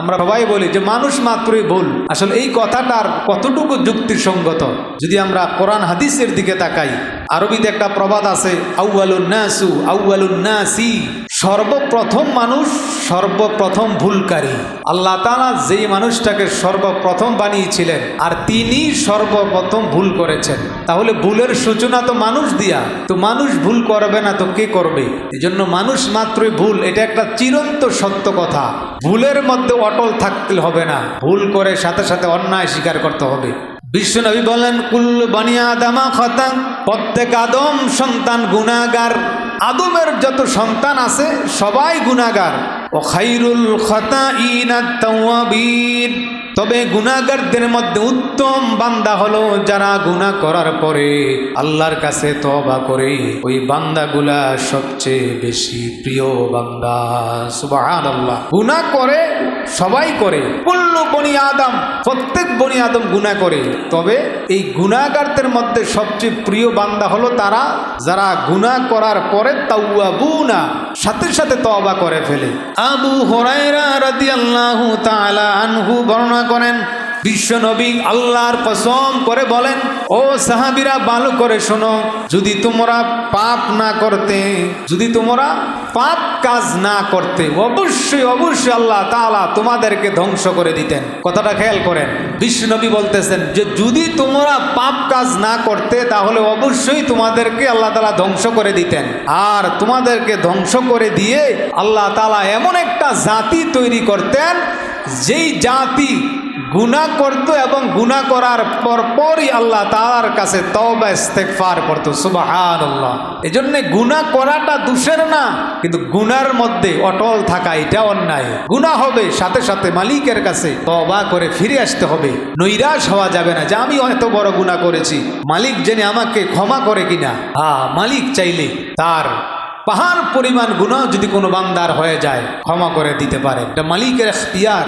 আমরা সবাই বলি যে মানুষ মাত্রই ভুল। আসলে এই কথাটার কতটুকু যুক্তির সঙ্গত যদি আমরা কোরআন হাদিসের দিকে তাকাই, আরবিতে একটা প্রবাদ আছে আউ আলু নাসু, আউয়ালুন নাসি সর্বপ্রথম মানুষ সর্বপ্রথম ভুলকারী। আল্লাহ তাআলা যেই মানুষটাকে সর্বপ্রথম বানিয়েছিলেন আর তিনি সর্বপ্রথম ভুল করেছেন। তাহলে ভুলের সূচনা তো মানুষ দিয়া। তো মানুষ ভুল করবে না তো কে করবে? এই জন্য মানুষ মাত্রই ভুল, এটা একটা চিরন্ত সত্য কথা। ভুলের মধ্যে অটল থাকতে হবে না। ভুল করে সাথে সাথে অন্যায় স্বীকার করতে হবে। বিশ্বনবী বলেন, কুল বানিয়া দামা খতাং প্রত্যেক আদম সন্তান গুণাগার আদমের যত সন্তান আছে, সবাই গুণাগার ও খাইরুল তবে গুণাগারদের মধ্যে উত্তম বান্দা হলো যারা গুণা করার পরে আল্লাহর কাছে তবা করে। ওই বান্দাগুলা সবচেয়ে বেশি প্রিয় বান্দা। সুবাহান আল্লাহ গুণা করে সবাই করে। কুল্লু বনি আদম, প্রত্যেক বনি আদম গুণা করে। তবে এই গুণাগারদের মধ্যে সবচেয়ে প্রিয় বান্দা হলো তারা, যারা গুণা করার পরে তাউয়াবুনা সাথে সাথে তওবা করে ফেলে। আবু হরাইরা রাদিয়াল্লাহু তাআলা আনহু বর্ণনা করেন বিশ্বনবী আল্লাহর কসম করে বলেন, ও সাহাবিরা, ভালো করে শোনো। যদি তোমরা পাপ না করতে, যদি তোমরা পাপ কাজ না করতে, অবশ্যই অবশ্যই আল্লাহ তাআলা তোমাদেরকে ধ্বংস করে দিতেন। কথাটা খেয়াল করেন। বিশ্বনবী বলতেছেন যে, যদি তোমরা পাপ কাজ না করতে, তাহলে অবশ্যই তোমাদেরকে আল্লাহ তালা ধ্বংস করে দিতেন। আর তোমাদেরকে ধ্বংস করে দিয়ে আল্লাহ তালা এমন একটা জাতি তৈরি করতেন যেই জাতি গুনাহ করত এবং গুনাহ করার পর পরই আল্লাহ তাআলার কাছে ইস্তেগফার করত, সুবহানাল্লাহ। এজন্য গুনাহ করাটা দোষের না, কিন্তু গুনার মধ্যে অটল থাকা এটা অন্যায়। গুনাহ হবে, সাথে সাথে মালিকের কাছে তওবা করে ফিরে আসতে হবে। নৈরাশ হওয়া যাবে না যে আমি এত বড় গুনাহ করেছি। মালিক জেনে আমাকে ক্ষমা করে কিনা? হ্যাঁ মালিক চাইলে তার পাহাড় পরিমাণ গুণাহ যদি কোনো বান্দার হয়ে যায়, ক্ষমা করে দিতে পারে। এটা মালিকের এখতিয়ার।